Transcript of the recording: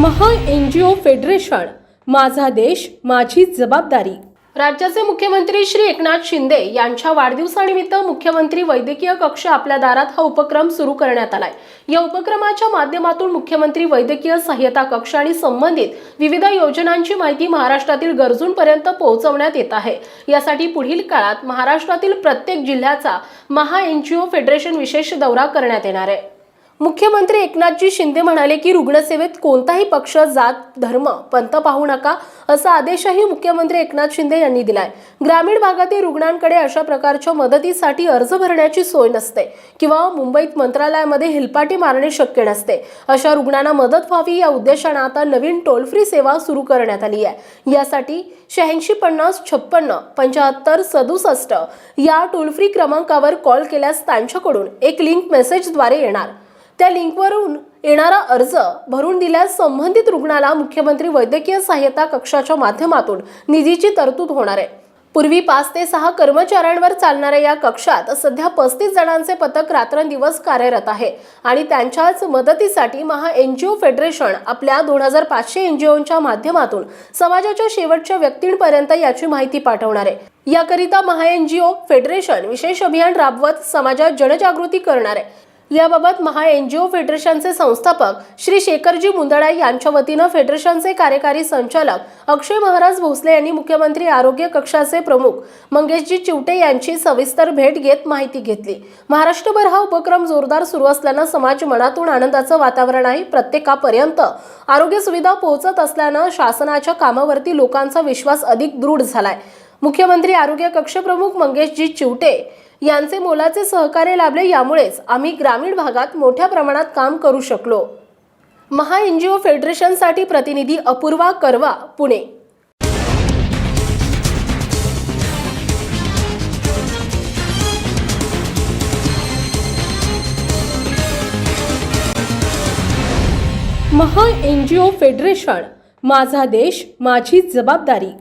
महा N G O federation माझा देश माझी जबाबदारी. राज्याचे मुख्यमंत्री श्री एकनाथ शिंदे यांच्या वाढदिवसानिमित्त मुख्यमंत्री वैद्यकीय कक्ष आपल्या दारात हा उपक्रम सुरू करण्यात आलाय. या उपक्रमाच्या माध्यमातून मुख्यमंत्री वैद्यकीय सहाय्यता कक्ष आणि संबंधित विविध योजनांची माहिती महाराष्ट्रातील गरजूंपर्यंत पोहोचवण्यात येत आहे. यासाठी पुढील काळात महाराष्ट्रातील प्रत्येक जिल्ह्याचा महा एनजीओ फेडरेशन विशेष दौरा करण्यात येणार आहे. मुख्यमंत्री एकनाथजी शिंदे म्हणाले की रुग्णसेवेत कोणताही पक्ष जात धर्म पंथ पाहू नका असा आदेशही मुख्यमंत्री एकनाथ शिंदे यांनी दिलाय. ग्रामीण भागातील रुग्णांकडे अशा प्रकारच्या मदतीसाठी अर्ज भरण्याची सोय नसते किंवा मुंबईत मंत्रालयामध्ये हिलपाटी मारणे शक्य नसते. अशा रुग्णांना मदत व्हावी या उद्देशानं आता नवीन टोल फ्री सेवा सुरू करण्यात आली आहे. यासाठी शहाऐंशी पन्नास छप्पन्न पंच्याहत्तर सदुसष्ट या टोल फ्री क्रमांकावर कॉल केल्यास त्यांच्याकडून एक लिंक मेसेजद्वारे येणार. त्या लिंकवरून येणारा अर्ज भरून दिल्यास संबंधित रुग्णाला मुख्यमंत्री वैद्यकीय सहाय्यता कक्षाच्या माध्यमातून निधीची तरतूद होणार आहे. पूर्वी पाच ते सहा कर्मचाऱ्यांवर चालणाऱ्या या कक्षात सध्या पस्तीस जणांचे पथक रात्रंदिवस कार्यरत आहे आणि त्यांच्याच मदतीसाठी महा एनजीओ फेडरेशन आपल्या दोन हजार पाचशे एनजीओच्या माध्यमातून समाजाच्या शेवटच्या व्यक्तींपर्यंत याची माहिती पाठवणार आहे. याकरिता महा एनजीओ फेडरेशन विशेष अभियान राबवत समाजात जनजागृती करणार आहे. याबाबत महा एनजीओ फेडरेशनचे संस्थापक श्री शेखरजी मुंदडा यांच्या वतीनं फेडरेशनचे कार्यकारी संचालक अक्षय महाराज भोसले यांनी मुख्यमंत्री आरोग्य कक्षाचे प्रमुख मंगेशजी चिवटे यांची सविस्तर भेट घेत माहिती घेतली. महाराष्ट्रभर हा उपक्रम जोरदार सुरू असल्यानं समाज मनातून आनंदाचं वातावरण आहे प्रत्येकापर्यंत आरोग्य सुविधा पोहोचत असल्यानं शासनाच्या कामावरती लोकांचा विश्वास अधिक दृढ झालाय. मुख्यमंत्री आरोग्य कक्षप्रमुख मंगेशजी चिवटे यांचे मोलाचे सहकार्य लाभले यामुळेच आम्ही ग्रामीण भागात मोठ्या प्रमाणात काम करू शकलो. महा एनजीओ फेडरेशनसाठी प्रतिनिधी Apurva Karwa Pune. Maha N G O federation माझा देश माझी जबाबदारी.